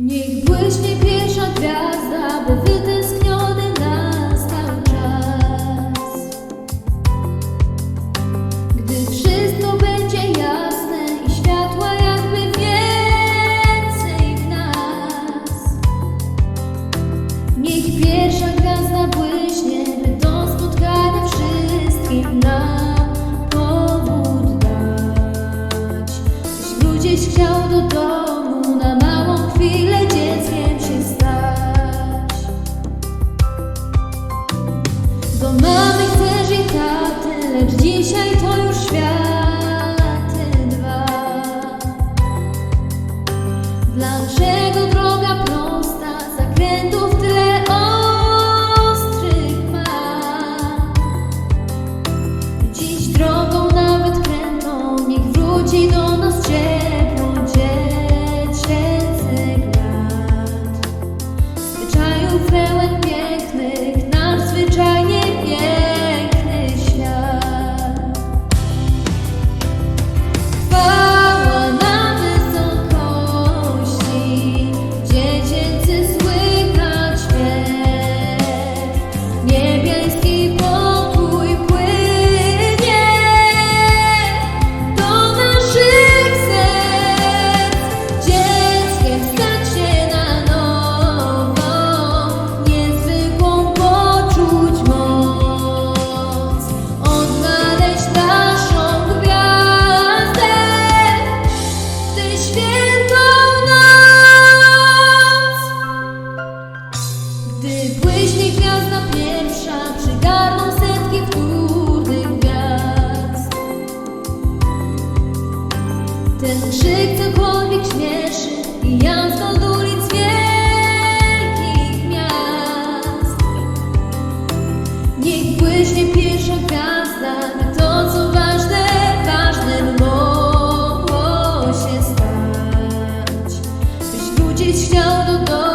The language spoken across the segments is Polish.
Мій ближній i jazd od ulic wielkich miast. Niech błyśnie pierwsza gwiazda, by to co ważne, ważne mogło się stać. Byś wrócić chciał do domu.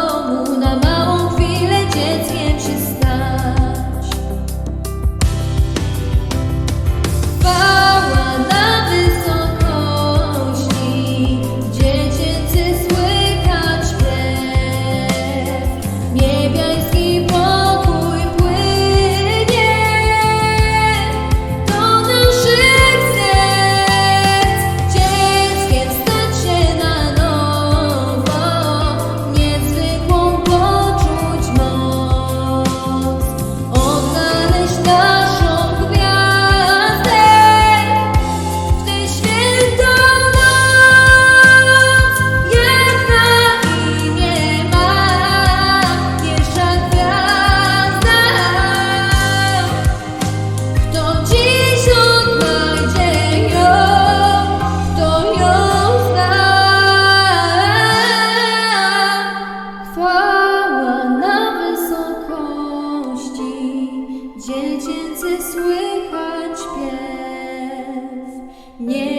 dziecięcy słychać śpiew. Nie